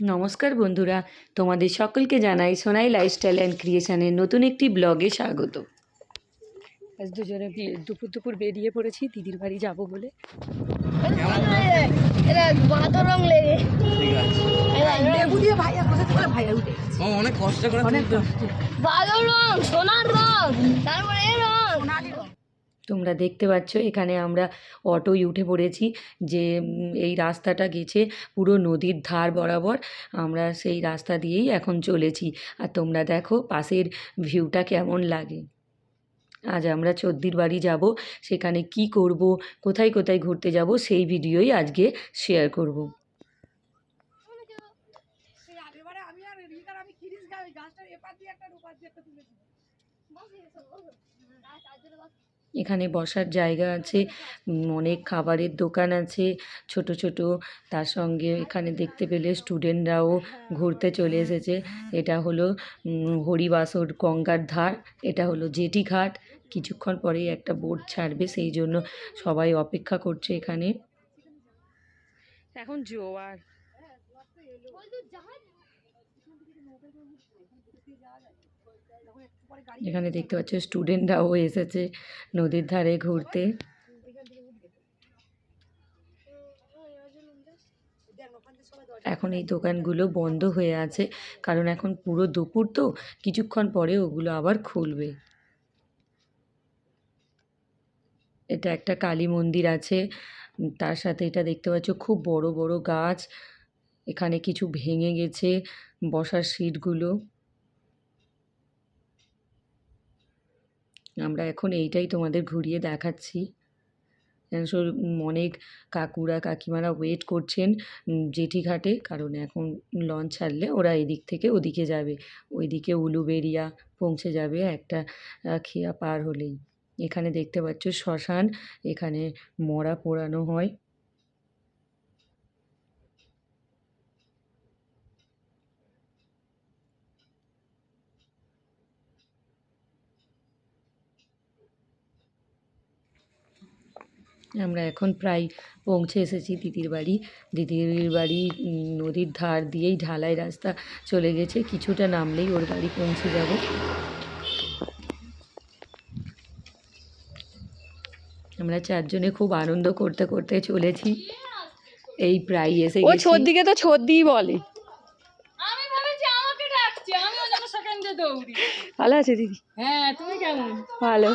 নমস্কার বন্ধুরা তোমাদের সকলকে জানাই সোনাই লাইফস্টাইল অ্যান্ড ক্রিয়েশনের নতুন একটি ব্লগে স্বাগত। আজ দুজনে দুপুর দুপুর বেরিয়ে পড়েছি দিদির বাড়ি যাব বলে। অনেক কষ্ট করে অনেক সোনার রং তারপরে রং। তোমরা দেখতে পাচ্ছ, এখানে আমরা অটোয় উঠে পড়েছি, যে এই রাস্তাটা গেছে পুরো নদীর ধার বরাবর, আমরা সেই রাস্তা দিয়েই এখন চলেছি। আর তোমরা দেখো পাশের ভিউটা কেমন লাগে। আজ আমরা চদ্দির বাড়ি যাব, সেখানে কি করব, কোথায় কোথায় ঘুরতে যাব, সেই ভিডিওই আজকে শেয়ার করব। সেই আগেরবারে আমি আর রিকার আমি খিরিস গাছ ওই গাছটার এপার দিয়ে একটা আর ওপার দিয়ে একটা তুলেছি এখানে বসার জায়গা আছে উম, অনেক খাবারের দোকান আছে ছোট ছোট। তার সঙ্গে এখানে দেখতে পেলে স্টুডেন্টরাও ঘুরতে চলে এসেছে। এটা হলো হরিবাসর গঙ্গার ধার এটা হলো জেটি ঘাট। কিছুক্ষণ পরেই একটা বোট ছাড়বে সেই জন্য সবাই অপেক্ষা করছে এখানে। এখন জোয়ার। এখানে দেখতে পাচ্ছ স্টুডেন্টরাও এসেছে নদীর ধারে ঘুরতে। এখন এই দোকানগুলো বন্ধ হয়ে আছে, কারণ এখন পুরো দুপুর তো, কিছুক্ষণ পরে ওগুলো আবার খুলবে। এটা একটা কালী মন্দির আছে, তার সাথে এটা দেখতে পাচ্ছ খুব বড় বড় গাছ, এখানে কিছু ভেঙে গেছে বসার সিটগুলো। আমরা এখন এইটাই তোমাদের ঘুরিয়ে দেখাচ্ছি। অনেক কাকুরা, কাকিমারা ওয়েট করছেন জেঠিঘাটে জেঠি ঘাটে কারণ এখন লঞ্চ ছাড়লে ওরা এদিক থেকে ওদিকে যাবে। ওইদিকে উলুবেরিয়া পৌঁছে যাবে একটা খেয়া পার হলেই। এখানে দেখতে পাচ্ছ শ্মশান, এখানে মরা পোড়ানো হয়। আমরা এখন প্রায় পৌঁছে এসেছি দিদির বাড়ি। দিদির বাড়ি নদীর ধার দিয়েই ঢালাই রাস্তা চলে গেছে। কিছুটা নামলেই ওর বাড়ি পৌঁছে যাব। আমরা চারজনে খুব আনন্দ করতে করতে চলেছি। এই প্রায় এসে ও গেছি। ছদ্দিকে তো ছদ্দিই বলে। আমি ভেবেছি আমাকে ডাকছে আমি ওই জন্য সেকেন্ডে দৌড়ি। ভালো আছে দিদি? হ্যাঁ তুমি কেমন? ভালো।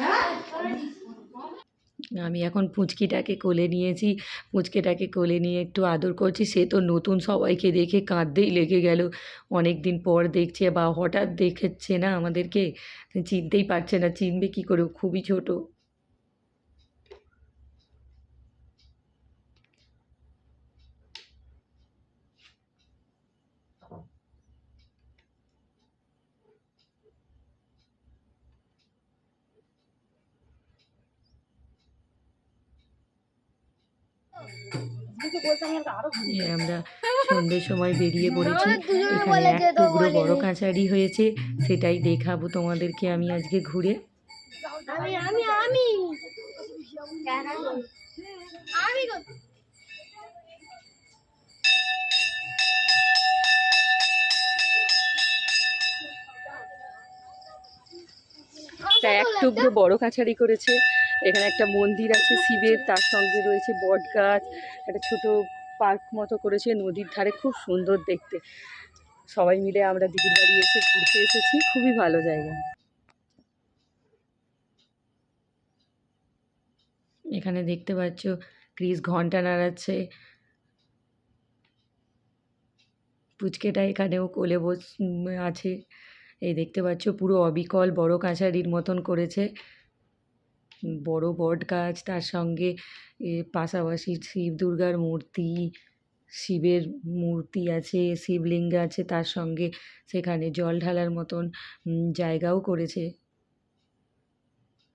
হ্যাঁ? আমি এখন পুচকিটাকে কোলে নিয়েছি, পুঁচকিটাকে কোলে নিয়ে একটু আদর করছি। সে তো নতুন সবাইকে দেখে কাঁদতেই লেগে গেল। অনেক দিন পর দেখছে বা হঠাৎ দেখেছে না আমাদেরকে, চিনতেই পারছে না, চিনবে কি করে খুবই ছোট। আমরা সন্ধ্যের সময় বেরিয়ে পড়েছি। এখানে এক টুকরো বড় কাছারি হয়েছে সেটাই দেখাবো তোমাদেরকে আমি আজকে ঘুরে। আমি আমি আমি। আমি তা এক টুকরো বড় কাছারি করেছে। এখানে একটা মন্দির আছে শিবের, তার সঙ্গে রয়েছে বট গাছ, একটা ছোট পার্ক মতো করেছে নদীর ধারে, খুব সুন্দর দেখতে। সবাই মিলে আমরা দিদির বাড়ি এসে ঘুরতে এসেছি, খুবই ভালো জায়গা। এখানে দেখতে পাচ্ছ, ক্রিস ঘণ্টা নাড়াচ্ছে। পুচকেটা এখানেও কোলে বস আছে। এই দেখতে পাচ্ছ, পুরো অবিকল বড় কাছারির মতন করেছে। বড় বট গাছ, তার সঙ্গে পাশাপাশি শিব দুর্গার মূর্তি, শিবের মূর্তি আছে, শিবলিঙ্গ আছে, তার সঙ্গে সেখানে জল ঢালার মতন জায়গাও করেছে।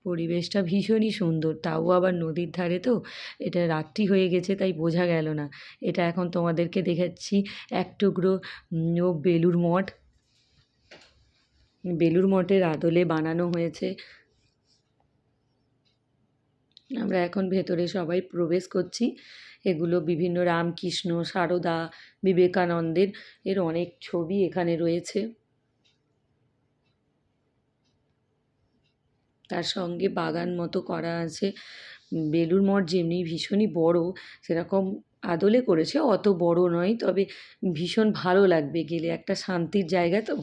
পরিবেশটা ভীষণই সুন্দর, তাও আবার নদীর ধারে তো, এটা রাত্রি হয়ে গেছে তাই বোঝা গেল না। এটা এখন তোমাদেরকে দেখাচ্ছি, এক টুকরো বেলুর মঠ। বেলুর মঠের আদলে বানানো হয়েছে। আমরা এখন ভেতরে সবাই প্রবেশ করছি। এগুলো বিভিন্ন রামকৃষ্ণ, সারদা, বিবেকানন্দের। এর অনেক ছবি এখানে রয়েছে। তার সঙ্গে বাগান মতো করা আছে। বেলুড় মঠ যেমনি ভীষণই বড়, সেরকম আদলে করেছে, অত বড় নয়, তবে ভীষণ ভালো লাগবে গেলে। একটা শান্তির জায়গা তো।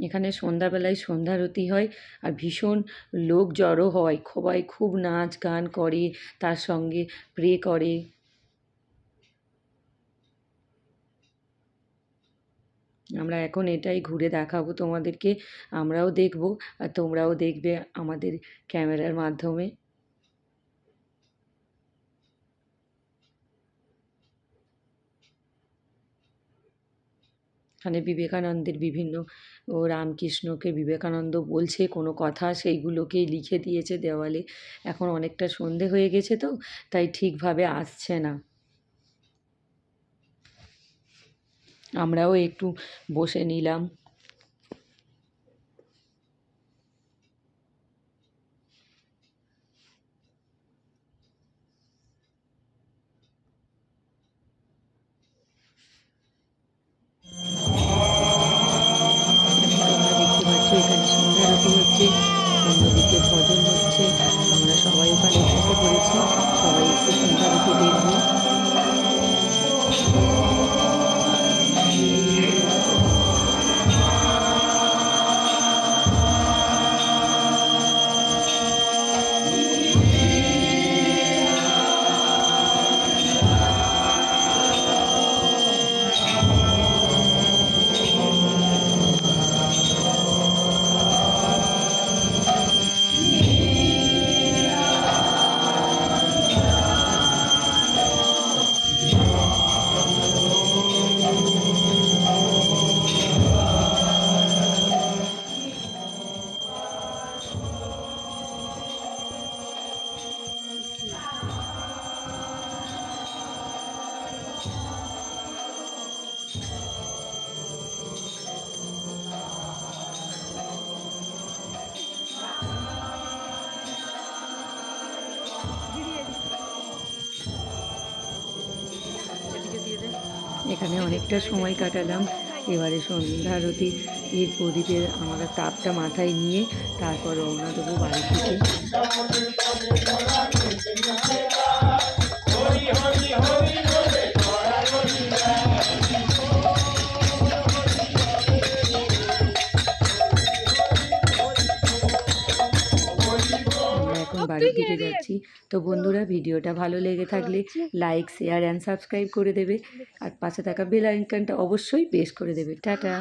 এখানে সন্ধ্যাবেলায় সন্ধ্যারতি হয় আর ভীষণ লোক জড়ো হয়। সবাই খুব নাচ গান করে, তার সঙ্গে প্রে করে। আমরা এখন এটাই ঘুরে দেখাবো তোমাদেরকে, আমরাও দেখব আর তোমরাও দেখবে আমাদের ক্যামেরার মাধ্যমে। এখানে বিবেকানন্দের বিভিন্ন, ও রামকৃষ্ণকে বিবেকানন্দ বলছে, কোনো কথা সেইগুলোকেই লিখে দিয়েছে দেওয়ালে। এখন অনেকটা সন্ধে হয়ে গেছে তো, তাই ঠিকভাবে আসছে না। আমরাও একটু বসে নিলাম। এখানে সন্ধ্যা হচ্ছে অন্যদিকে ভজন হচ্ছে। এখানে অনেকটা সময় কাটালাম। এবারে সন্ধ্যা আরতি, এর প্রদীপের আমরা তাপটা মাথায় নিয়ে তারপর রওনা দেবো বাড়ি থেকে। দিকে যাচ্ছি। তো বন্ধুরা ভিডিওটা ভালো লেগে থাকলে লাইক শেয়ার অ্যান্ড সাবস্ক্রাইব করে দেবে। আর পাশে থাকা বেল আইকনটা অবশ্যই প্রেস করে দেবে। টাটা।